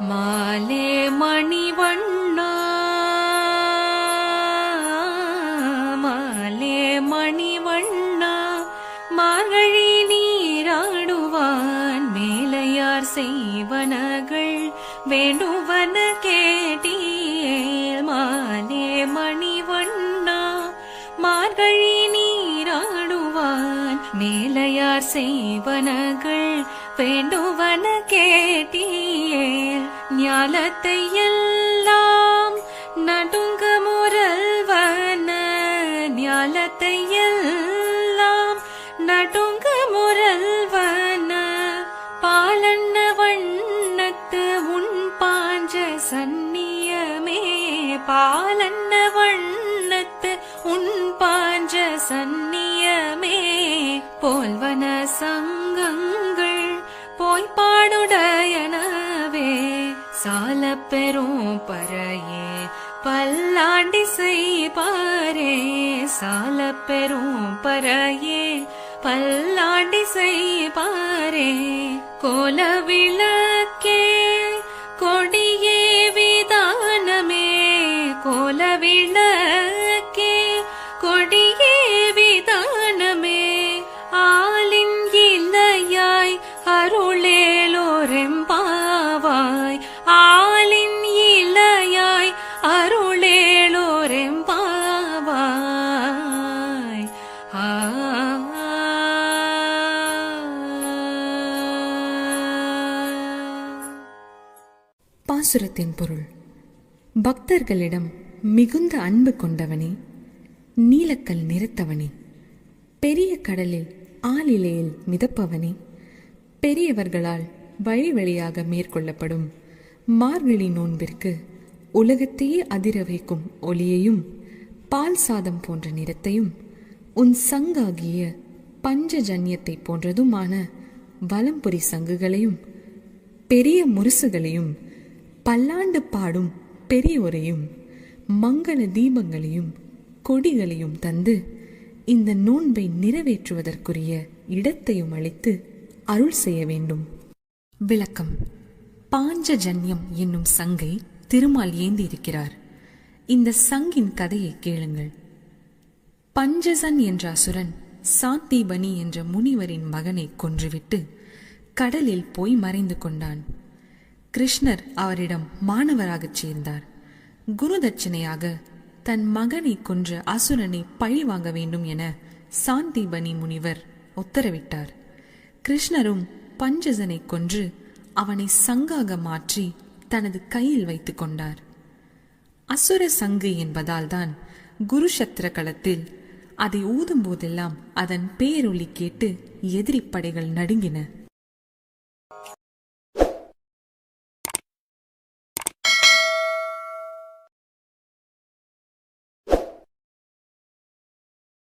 மாலே மணிவண்ணா மாலே மணிவண்ணா மார்கழி நீராடுவான் மேலையார் செய்வனகள் வேண்டுவன கேட்டீர். மாலே மணிவண்ணா மார்கழி நீராடுவான் மேலையார் செய்வனகள் வேண்டுவன கேட்டீர் ஞாலத்தை எல்லாம் நடுங்க முரல்வன ஞாலத்தை எல்லாம் நடுங்க முரல்வன பாலன்ன வண்ணத்து உன் பாஞ்ச சன்னியமே பாலன்ன வண்ணத்து உன் பாஞ்ச சன்னியமே போல்வன சங்கங்கள் போய் பாடுடையனவே சால பெரும் பறையே பல்லாண்டி செய்பாரே சால பெரும் பறையே பல்லாண்டி செய்பாரே கோல விளக்கே கொடியே விதானமே கோல விளக்கே கொடியே பாசுரத்தின் பொருள். பக்தர்களிடம் மிகுந்த அன்பு கொண்டவனே நீலக்கல் நிறத்தவனே பெரிய கடலில் ஆளிலையில் மிதப்பவனே பெரியவர்களால் வழி வழியாக மேற்கொள்ளப்படும் மார்கழி நோன்பிற்கு உலகத்தையே அதிர வைக்கும் ஒளியையும் பால் சாதம் போன்ற நிறத்தையும் உன் சங்காகிய பஞ்சஜன்யத்தை போன்றதுமான வலம்புரி சங்குகளையும் பெரிய முரசுகளையும் பல்லாண்டு பாடும் பெரியோரையும் மங்கள தீபங்களையும் கொடிகளையும் தந்து இந்த நோன்பை நிறைவேற்றுவதற்குரிய இடத்தையும் அளித்து அருள் செய்ய வேண்டும். விளக்கம். பாஞ்சஜன்யம் என்னும் சங்கை திருமால் ஏந்தி இருக்கிறார் இந்த சங்கின் கதையை கேளுங்கள். பஞ்சசன் என்ற அசுரன் சாந்தீபனி என்ற முனிவரின் மகனை கொன்றுவிட்டு கடலில் போய் மறைந்து கொண்டான். கிருஷ்ணர் அவரிடம் மாணவராகச் சேர்ந்தார். குரு தட்சிணையாக தன் மகனை கொன்ற அசுரனை பழி வாங்க வேண்டும் என சாந்திபனி முனிவர் உத்தரவிட்டார். கிருஷ்ணரும் பஞ்சசனை கொன்று அவனை சங்காக மாற்றி தனது கையில் வைத்துக் கொண்டார். அசுர சங்கு என்பதால்தான் குருஷத்திர களத்தில் அதை ஊதும் போதெல்லாம் அதன் பேரொலி கேட்டு எதிரிப்படைகள் நடுங்கின.